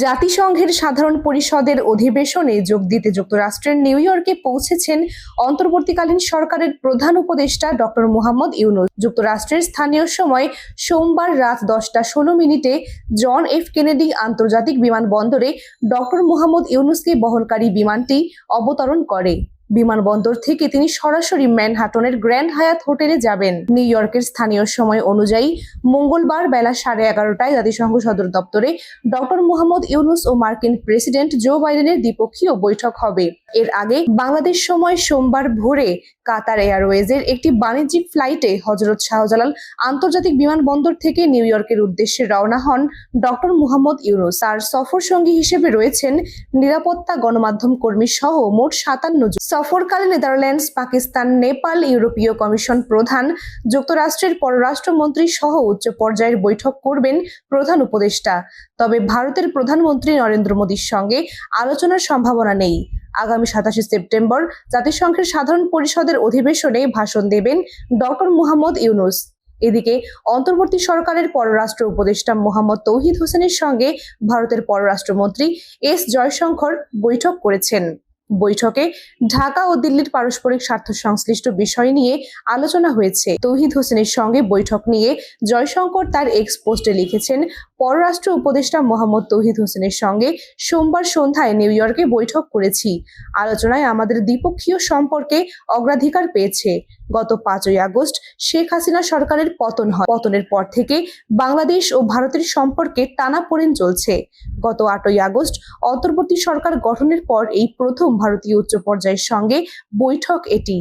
জাতিসংঘের সাধারণ পরিষদের অধিবেশনে যোগ দিতে যুক্তরাষ্ট্রের নিউ ইয়র্কে পৌঁছেছেন অন্তর্বর্তীকালীন সরকারের প্রধান উপদেষ্টা ডক্টর মোহাম্মদ ইউনুস। যুক্তরাষ্ট্রের স্থানীয় সময় সোমবার রাত দশটা ষোলো মিনিটে জন এফ কেনেডি আন্তর্জাতিক বিমানবন্দরে ডক্টর মোহাম্মদ ইউনুসকে বহনকারী বিমানটি অবতরণ করে। বিমানবন্দর থেকে তিনি সরাসরি ম্যানহাটনের গ্র্যান্ড হায়াত হোটেলে যাবেন। নিউ ইয়র্কের স্থানীয় সময় অনুযায়ী মঙ্গলবার বেলা সাড়ে এগারোটায় জাতিসংঘ সদর দপ্তরে ডক্টর মোহাম্মদ ইউনুস ও মার্কিন প্রেসিডেন্ট জো বাইডেনের দ্বিপক্ষীয় বৈঠক হবে। এর আগে বাংলাদেশ সময় সোমবার ভোরে কাতার এয়ারওয়েজের একটি বাণিজ্যিক ফ্লাইটে হজরত শাহজালাল আন্তর্জাতিক বিমানবন্দর থেকে নিউ ইয়র্কের উদ্দেশ্যে রওনা হন ডক্টর মুহাম্মদ ইউনুস। তার সফর সঙ্গী হিসেবে রয়েছেন নিরাপত্তা গণমাধ্যম কর্মী সহ মোট সাতান্ন জন। সফরকালে নেদারল্যান্ডস, পাকিস্তান, নেপাল, ইউরোপীয় কমিশন প্রধান, যুক্তরাষ্ট্রের পররাষ্ট্রমন্ত্রী সহ উচ্চ পর্যায়ের বৈঠক করবেন প্রধান উপদেষ্টা। তবে ভারতের প্রধানমন্ত্রী নরেন্দ্র মোদীর সঙ্গে আলোচনার সম্ভাবনা নেই। আগামী সাতাশে সেপ্টেম্বর জাতিসংঘের সাধারণ পরিষদের অধিবেশনে ভাষণ দেবেন ডক্টর মুহাম্মদ ইউনুস। এদিকে অন্তর্বর্তী সরকারের পররাষ্ট্র উপদেষ্টা মোহাম্মদ তৌহিদ হোসেনের সঙ্গে ভারতের পররাষ্ট্রমন্ত্রী এস জয়শঙ্কর বৈঠক করেছেন। বৈঠকে ঢাকা ও দিল্লির পারস্পরিক স্বার্থ সংশ্লিষ্ট বিষয় নিয়ে আলোচনা হয়েছে। তৌহিদ হোসেনের সঙ্গে বৈঠক নিয়ে জয়শঙ্কর তার এক্স পোস্টে লিখেছেন, পররাষ্ট্র উপদেষ্টা মোহাম্মদ তৌহিদ হোসেনের সঙ্গে সোমবার সন্ধ্যায় নিউ ইয়র্কে বৈঠক করেছি। আলোচনায় আমাদের দ্বিপক্ষীয় সম্পর্কে অগ্রাধিকার পেয়েছে। গত পাঁচই আগস্ট শেখ হাসিনা সরকারের পতন হয়। পতনের পর থেকে বাংলাদেশ ও ভারতের সম্পর্কে টানাপোড়েন চলছে। গত আটই আগস্ট অন্তর্বর্তী সরকার গঠনের পর এই প্রথম ভারতীয় উচ্চ পর্যায়ের সঙ্গে বৈঠক এটি।